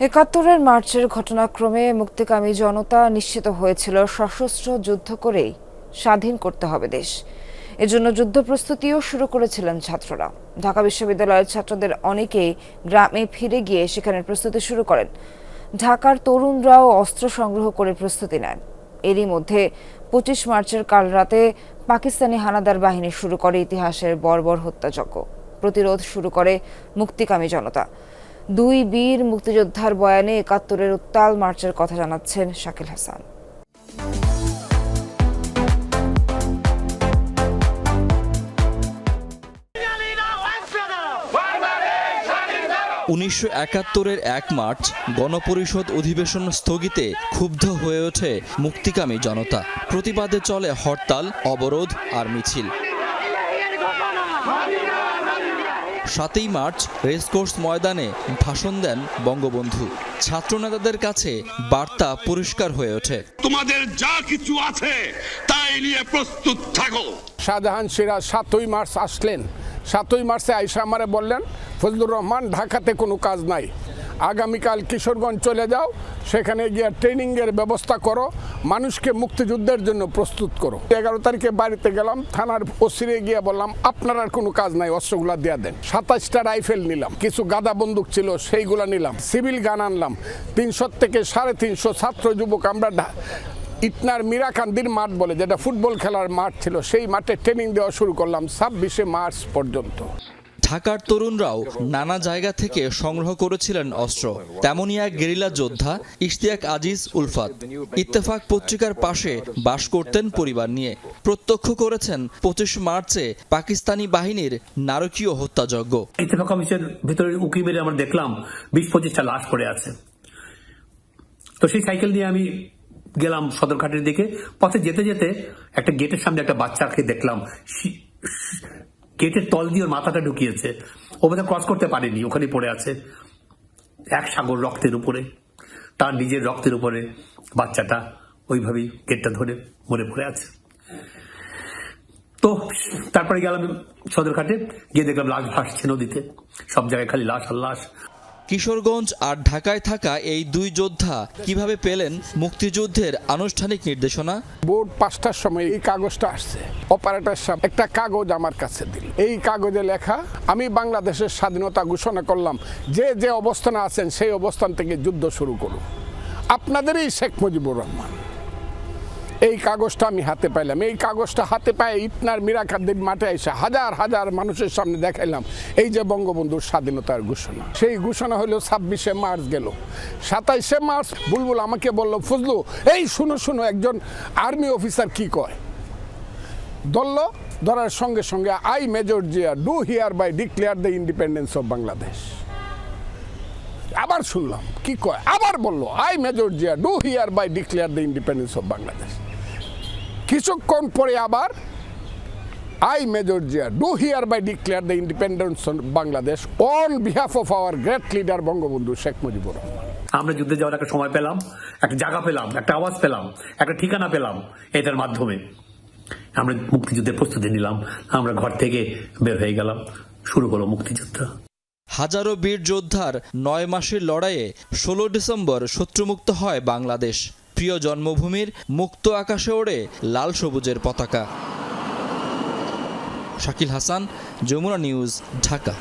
একাত্তরের মার্চের ঘটনাক্রমে মুক্তিকামী জনতা নিশ্চিত হয়েছিল, সশস্ত্র যুদ্ধ করেই স্বাধীন করতে হবে দেশ। এজন্য যুদ্ধ প্রস্তুতিও শুরু করেছিলেন ছাত্ররা। ঢাকা বিশ্ববিদ্যালয়ের ছাত্রদের অনেকেই গ্রামে ফিরে গিয়ে সেখানে প্রস্তুতি শুরু করেন। ঢাকার তরুণরাও অস্ত্র সংগ্রহ করে প্রস্তুতি নেন। এরই মধ্যে পঁচিশ মার্চের কাল রাতে পাকিস্তানি হানাদার বাহিনী শুরু করে ইতিহাসের বর্বর হত্যাযজ্ঞ। প্রতিরোধ শুরু করে মুক্তিকামী জনতা। দুই বীর মুক্তিযোদ্ধার বয়ানে একাত্তরের উত্তাল মার্চের কথা জানাচ্ছেন শাকিল হাসান। উনিশশো একাত্তরের এক মার্চ গণপরিষদ অধিবেশন স্থগিতে ক্ষুব্ধ হয়ে ওঠে মুক্তিকামী জনতা। প্রতিবাদে চলে হরতাল, অবরোধ আর মিছিল। সাতই মার্চ রেসকোর্স ময়দানে ভাষণ দেন বঙ্গবন্ধু। ছাত্রনেতাদের কাছে বার্তা পরিষ্কার হয়ে ওঠে। তোমাদের যা কিছু আছে তাই নিয়ে প্রস্তুত থাকো। শাহজাহান সিরাজ সাতই মার্চ আসলেন। সাতই মার্চে আইসা আমারে বললেন ফজলুর রহমান ঢাকাতে কোনো কাজ নাই। আগামীকাল কিশোরগঞ্জ চলে যাও, সেখানে গিয়ে ট্রেনিংয়ের ব্যবস্থা করো, মানুষকে মুক্তিযুদ্ধের জন্য প্রস্তুত করো। এগারো তারিখে বাড়িতে গেলাম, থানার ওসিরে গিয়ে বললাম, আপনার আর কোনো কাজ নাই, অস্ত্রগুলা দিয়ে দেন। সাতাশটা রাইফেল নিলাম, কিছু গাদা বন্দুক ছিল, সেইগুলা নিলাম, সিভিল গান আনলাম। তিনশো থেকে সাড়ে তিনশো ছাত্র যুবক, আমরা ইটনার মীরাকান্দির মাঠ বলে, যেটা ফুটবল খেলার মাঠ ছিল, সেই মাঠে ট্রেনিং দেওয়া শুরু করলাম ছাব্বিশে মার্চ পর্যন্ত। ঢাকার তরুণরাও নানা জায়গা থেকে সংগ্রহ করেছিলেন অস্ত্র। তেমনই এক গেরিলা যোদ্ধা, ইশতিয়াক আজিজ উলফাত। ইত্তেফাক পত্রিকার পাশে বাস করতেন পরিবার নিয়ে। প্রত্যক্ষ করেছেন, পঁচিশ মার্চে পাকিস্তানি বাহিনীর নারকীয় হত্যাযজ্ঞ। ইত্তেফাক অফিসের ভিতরে উকি মেরে আমরা দেখলাম, বিশ পঁচিশটা লাশ পড়ে আছে। তো সেই সাইকেল দিয়ে আমি গেলাম সদরঘাটের দিকে। পথে যেতে যেতে একটা গেটের সামনে একটা বাচ্চাকে দেখলাম। গেটের তল দিয়ে ওর মাথাটা ঢুকিয়েছে। ও বোধহয় ক্রস করতে পারেনি ওখানে পড়ে আছে। এক সাগর রক্তের উপরে, তার নিজের রক্তের উপরে বাচ্চাটা ওইভাবেই গেটটা ধরে মরে পড়ে আছে। তো তারপরে গেলাম সদরঘাটে, গিয়ে দেখলাম লাশ ভাসছে নদীতে। সব জায়গায় খালি লাশ আর লাশ। কিশোরগঞ্জ আর ঢাকায় থাকা এই দুই যোদ্ধা কীভাবে পেলেন মুক্তিযুদ্ধের আনুষ্ঠানিক নির্দেশনা? বোর্ড পাঁচটার সময় এই কাগজটা আসছে। অপারেটার সাহেব, একটা কাগজ আমার কাছে দিল। এই কাগজে লেখা, আমি বাংলাদেশের স্বাধীনতা ঘোষণা করলাম। যে যে অবস্থানে আছেন, সেই অবস্থান থেকে যুদ্ধ শুরু করুন। আপনাদেরই শেখ মুজিবুর রহমান। এই কাগজটা আমি হাতে পাইলাম, এই কাগজটা হাতে পায়ে ইটনার মীরাকান্দির মাঠে এসে হাজার হাজার মানুষের সামনে দেখাইলাম। এই যে বঙ্গবন্ধুর স্বাধীনতার ঘোষণা, সেই ঘোষণা হলো ছাব্বিশে মার্চ গেল। সাতাইশে মার্চ বুলবুল আমাকে বলল, ফজলু, এই শুনো শুনো, একজন আর্মি অফিসার কি কয়? ধরল ধরার সঙ্গে সঙ্গে I major Zia, do hereby declare the independence of Bangladesh. আবার শুনলাম। কি কয়? আবার বলল I major Zia do hereby declare the independence of Bangladesh কিছুক্ষণ পরে আবার I major Zia do hereby declare the independence of Bangladesh on behalf of our great leader Bangabandhu Sheikh Mujibur Rahman. আমরা যুদ্ধে যাওয়ার একটা সময় পেলাম, একটা জায়গা পেলাম, একটা আওয়াজ পেলাম, একটা ঠিকানা পেলাম এটার মাধ্যমে। আমরা মুক্তিযুদ্ধের প্রস্তুতি নিলাম, আমরা ঘর থেকে বের হয়ে গেলাম, শুরু হলো মুক্তিযুদ্ধ। হাজারো বীর যোদ্ধার নয় মাসের লড়াইয়ে ষোলো ডিসেম্বর শত্রুমুক্ত হয় বাংলাদেশ। প্রিয় জন্মভূমির মুক্ত আকাশে ওড়ে লাল সবুজের পতাকা। শাকিল হাসান, যমুনা নিউজ, ঢাকা।